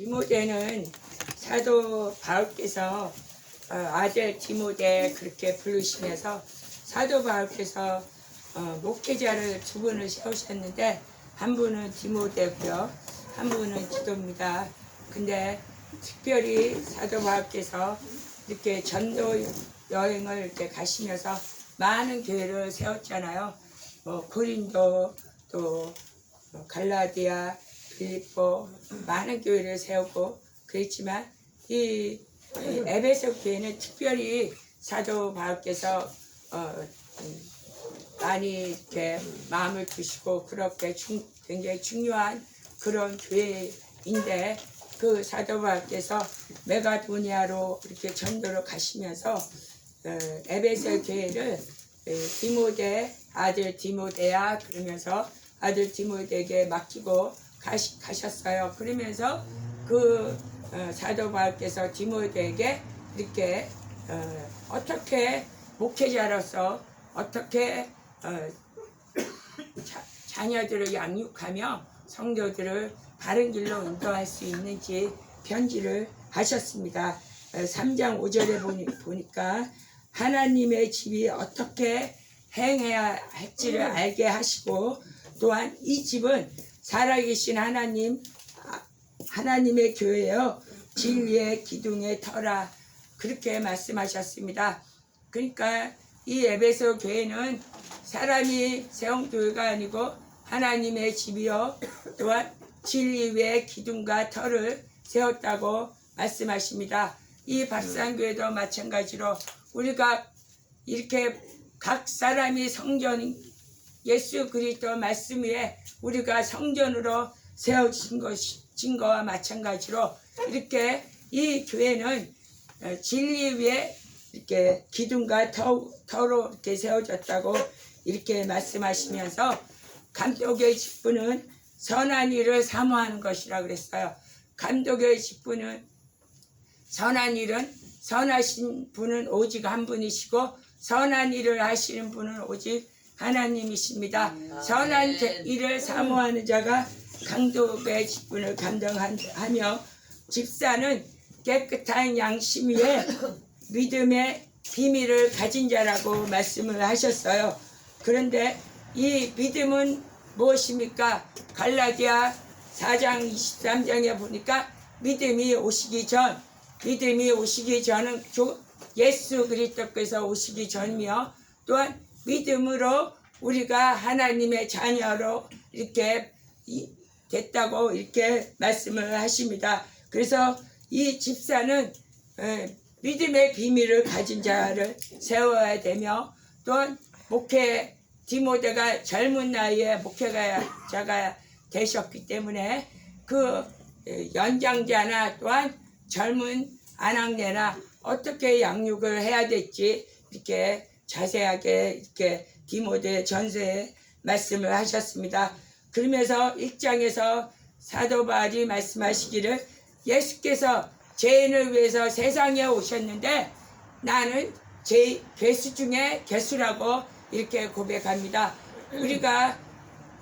디모데는 사도 바울께서 어, 아들 디모데 그렇게 부르시면서 사도 바울께서 어, 목회자를 두 분을 세우셨는데 한 분은 디모데고요, 한 분은 기도입니다. 근데 특별히 사도 바울께서 이렇게 전도 여행을 이렇게 가시면서 많은 교회를 세웠잖아요. 뭐 고린도 또뭐 갈라디아, 빌립보 많은 교회를 세우고 그랬지만 이 에베소 교회는 특별히 사도 바울께서 어, 음, 많이 이렇게 마음을 두시고 그렇게 중, 굉장히 중요한 그런 교회인데 그 사도 바울께서 메가도니아로 이렇게 전도를 가시면서 어, 에베소 교회를 에, 디모데 아들 디모데야 그러면서 아들 디모데에게 맡기고 가시, 가셨어요. 그러면서 그 어, 사도 바울께서 디모데에게 이렇게 어, 떻게 목회자로서 어떻게 어, 자, 자녀들을 양육하며 성도들을 바른 길로 인도할 수 있는지 편지를 하셨습니다. 3장 5절에 보니, 보니까 하나님의 집이 어떻게 행해야 할지를 알게 하시고 또한 이 집은 살아계신 하나님 아, 하나님의 교회여 진리의 기둥의 터라 그렇게 말씀하셨습니다. 그러니까 이 에베소 교회는 사람이 세운 교회가 아니고 하나님의 집이요 또한 진리 위에 기둥과 터를 세웠다고 말씀하십니다. 이 박산교회도 마찬가지로 우리가 이렇게 각 사람이 성전 예수 그리스도 말씀 위에 우리가 성전으로 세워진 진 거와 마찬가지로 이렇게 이 교회는 어, 진리 위에 이렇게 기둥과 터, 터로 이렇게 세워졌다고 이렇게 말씀하시면서 감독의 직분은 선한 일을 사모하는 것이라 그랬어요. 감독의 직분은 선한 일은 선하신 분은 오직 한 분이시고 선한 일을 하시는 분은 오직 하나님이십니다. 선한 자- 일을 사모하는 자가 강독의 직분을 감당하며 집사는 깨끗한 양심 위에 믿음의 비밀을 가진 자라고 말씀을 하셨어요. 그런데 이 믿음은 무엇입니까? 갈라디아 4장 23장에 보니까 믿음이 오시기 전, 믿음이 오시기 전은 조- 예수 그리스도께서 오시기 전이며 또한 믿음으로 우리가 하나님의 자녀로 이렇게 이- 됐다고 이렇게 말씀을 하십니다. 그래서 이 집사는 에, 믿음의 비밀을 가진 자를 세워야 되며 또한 목회 디모데가 젊은 나이에 목회자가 되셨기 때문에 그 에, 연장자나 또한 젊은 아낙네나 어떻게 양육을 해야 될지 이렇게 자세하게 이렇게 디모데 전서에 말씀을 하셨습니다. 그러면서 1장에서 사도 바울이 말씀하시기를 예수께서 죄인을 위해서 세상에 오셨는데 나는 제 괴수 중에 괴수라고 이렇게 고백합니다. 우리가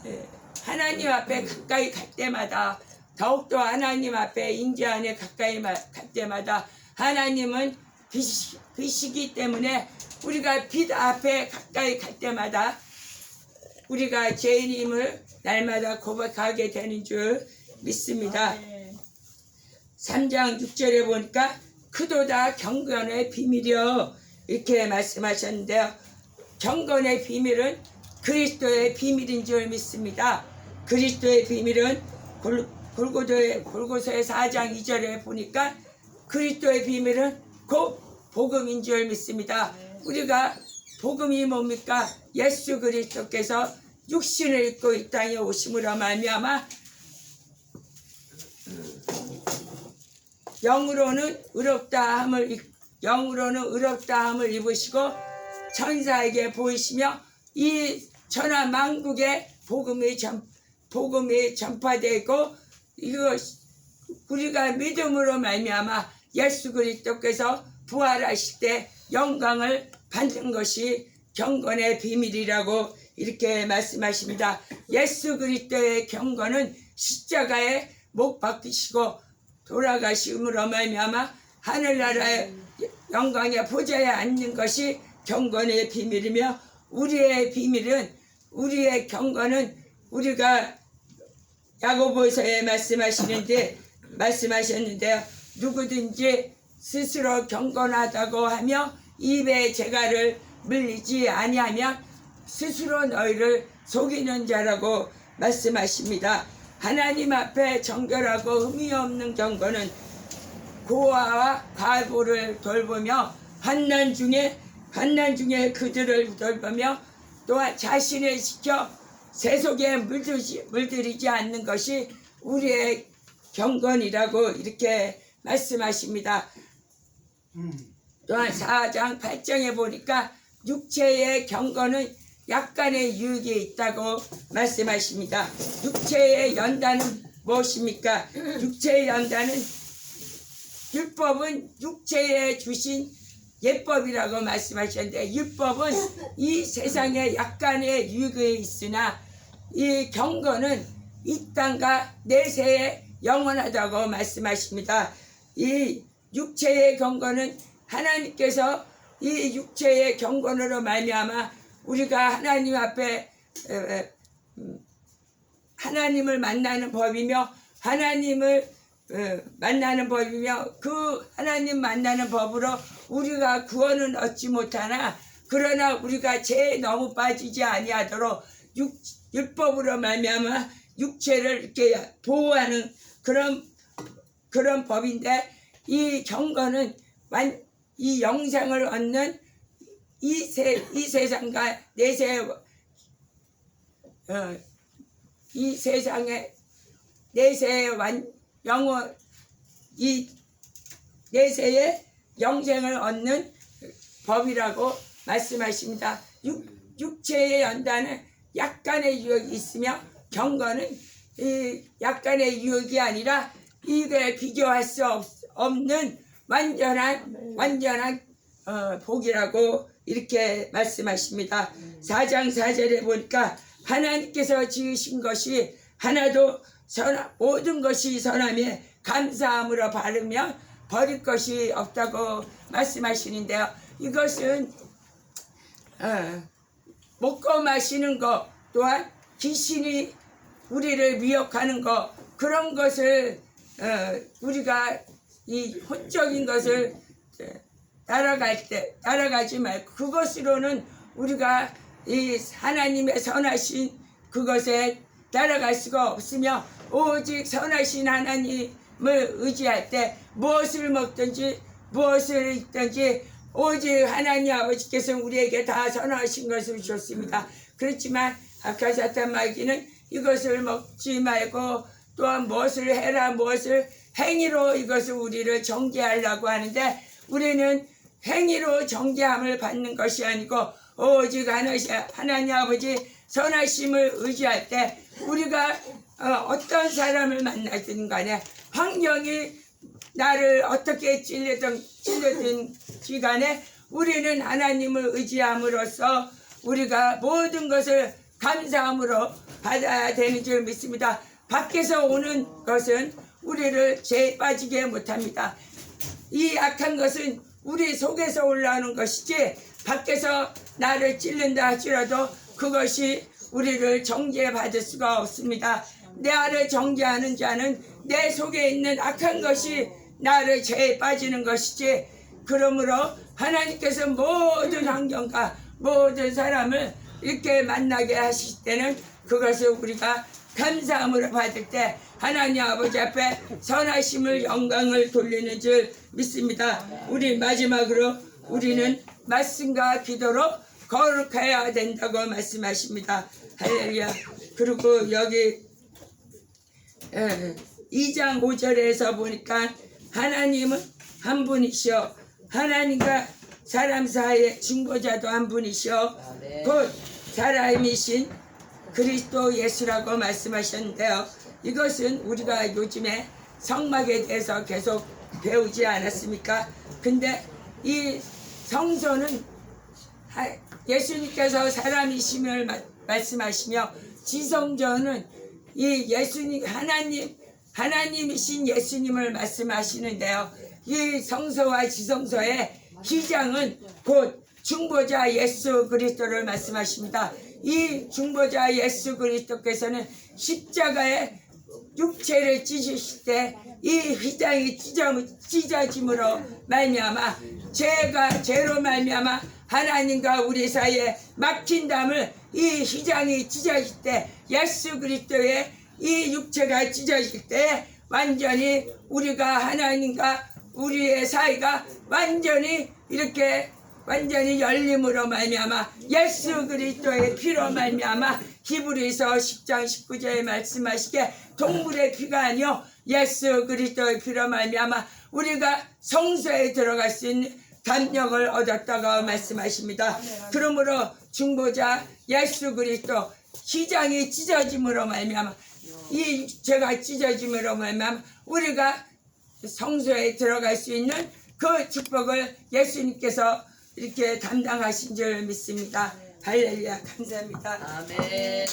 에, 하나님 앞에 가까이 갈 때마다 더욱더 하나님 앞에 인재 안에 가까이 마- 갈 때마다 하나님은 빛이, 빛이기 때문에 우리가 빛 앞에 가까이 갈 때마다 우리가 죄인임을 날마다 고백하게 되는 줄 믿습니다. 3장 6절에 보니까 크도다 경건의 비밀이요 이렇게 말씀하셨는데요. 경건의 비밀은 그리스도의 비밀인 줄 믿습니다. 그리스도의 비밀은 골- 골고도의 골고서의 4장 2절에 보니까 그리스도의 비밀은 곧 복음인 줄 믿습니다. 우리가 복음이 뭡니까? 예수 그리스도께서 육신을 입고 이 땅에 오심으로 말미암아 영으로는 의롭다함을 입- 영으로는 의롭다함을 입으시고 천사에게 보이시며 이 천하 만국에 복음이 전 복음이 전파되고 이거 우리가 믿음으로 말미암아 예수 그리스도께서 부활하실 때 영광을 받는 것이 경건의 비밀이라고 이렇게 말씀하십니다. 예수 그리스도의 경건은 십자가에 못 박히시고 돌아가심으로 말미암아 하늘나라의 영광의 보좌에 앉는 것이 경건의 비밀이며 우리의 비밀은 우리의 경건은 우리가 야고보서에 말씀하시는데 말씀하셨는데요. 누구든지 스스로 경건하다고 하며 입에 재갈을 물리지 아니하면 스스로 너희를 속이는 자라고 말씀하십니다. 하나님 앞에 정결하고 흠이 없는 경건은 고아와 과부를 돌보며 환난 중에 환난 중에 그들을 돌보며 또한 자신을 지켜 세속에 물들지, 물들이지 않는 것이 우리의 경건이라고 이렇게 말씀하십니다. 또한 4장 8장에 보니까 육체의 경건은 약간의 유익이 있다고 말씀하십니다. 육체의 연단은 무엇입니까? 육체의 연단은 율법은 육체에 주신 예법이라고 말씀하셨는데 율법은 이 세상에 약간의 유익이 있으나 이 경건은 이 땅과 내세에 영원하다고 말씀하십니다. 이 육체의 경건은 하나님께서 이 육체의 경건으로 말미암아 우리가 하나님 앞에 음, 하나님을 만나는 법이며 하나님을 어, 만나는 법이며 그 하나님 만나는 법으로 우리가 구원은 얻지 못하나 그러나 우리가 죄에 너무 빠지지 아니하도록 육, 율법으로 말미암아 육체를 이렇게 보호하는 그런 그런 법인데 이 경건은 완, 이 영생을 얻는 이, 세, 이 세상과 내세 어, 이 세상에 내세의 완 영원 이 내세의 영생을 얻는 법이라고 말씀하십니다. 육, 육체의 연단은 약간의 유혹이 있으며 경건은 이 약간의 유혹이 아니라 이게 비교할 수 없, 없는 완전한 완전한 어, 복이라고 이렇게 말씀하십니다. 4장 4절에 보니까 하나님께서 지으신 것이 하나도 선 모든 것이 선함에 감사함으로 바르면 버릴 것이 없다고 말씀하시는데요. 이것은 어, 먹고 마시는 것 또한 귀신이 우리를 미혹하는 것 그런 것을 어, 우리가 이 혼적인 것을 어, 따라갈 때 따라가지 말고 그것으로는 우리가 이 하나님의 선하신 그것에 따라갈 수가 없으며 오직 선하신 하나님을 의지할 때 무엇을 먹든지 무엇을 입든지 오직 하나님 아버지께서 우리에게 다 선하신 것을 주셨습니다. 그렇지만 아카사탄 마귀는 이것을 먹지 말고 또한 무엇을 해라 무엇을 행위로 이것을 우리를 정죄하려고 하는데 우리는 행위로 정죄함을 받는 것이 아니고 오직 하나님 아버지 선하심을 의지할 때 우리가 어, 떤 사람을 만나든 간에 환경이 나를 어떻게 찔리든 찔리든지 간에 우리는 하나님을 의지함으로써 우리가 모든 것을 감사함으로 받아야 되는 줄 믿습니다. 밖에서 오는 것은 우리를 죄에 빠지게 못합니다. 이 악한 것은 우리 속에서 올라오는 것이지 밖에서 나를 찔른다 할지라도 그것이 우리를 정죄받을 수가 없습니다. 나를 정죄하는 자는 내 속에 있는 악한 것이 나를 죄에 빠지는 것이지 그러므로 하나님께서 모든 환경과 모든 사람을 이렇게 만나게 하실 때는 그것을 우리가 감사함으로 받을 때 하나님 아버지 앞에 선하심을 영광을 돌리는 줄 믿습니다. 우리 마지막으로 우리는 말씀과 기도로 거룩해야 된다고 말씀하십니다. 할렐루야. 그리고 여기 에, 2장 5절에서 보니까 하나님은 한 분이시오. 하나님과 사람 사이의 중보자도 한 분이시오. 곧 사람이신 그리스도 예수라고 말씀하셨는데요. 이것은 우리가 요즘에 성막에 대해서 계속 배우지 않았습니까? 근데 이 하- 예수님께서 사람이심을 마- 말씀하시며 지성전은 이 예수님 하나님 하나님이신 예수님을 말씀하시는데요. 이 성서와 지성서의 희장은 곧 중보자 예수 그리스도를 말씀하십니다. 이 중보자 예수 그리스도께서는 십자가에 육체를 찢으실 때 이 휘장이 찢어, 찢어짐으로 말미암아 죄가 죄로 말미암아 하나님과 우리 사이에 막힌 담을 이 휘장이 찢어질 때 예수 그리스도의 이 육체가 찢어질 때 완전히 우리가 하나님과 우리의 사이가 완전히 이렇게 완전히 열림으로 말미암아 예수 그리스도의 피로 말미암아 히브리서 10장 19절에 말씀하시게 동물의 피가 아니요 예수 그리스도의 피로 말미암아 우리가 성소에 들어갈 수 있는 담력을 얻었다고 말씀하십니다. 그러므로 중보자 예수 그리스도 시장이 찢어짐으로 말미암아 이 죄가 찢어짐으로 말미암아 우리가 성소에 들어갈 수 있는 그 축복을 예수님께서 이렇게 담당하신 줄 믿습니다. 할렐루야 감사합니다. 아멘.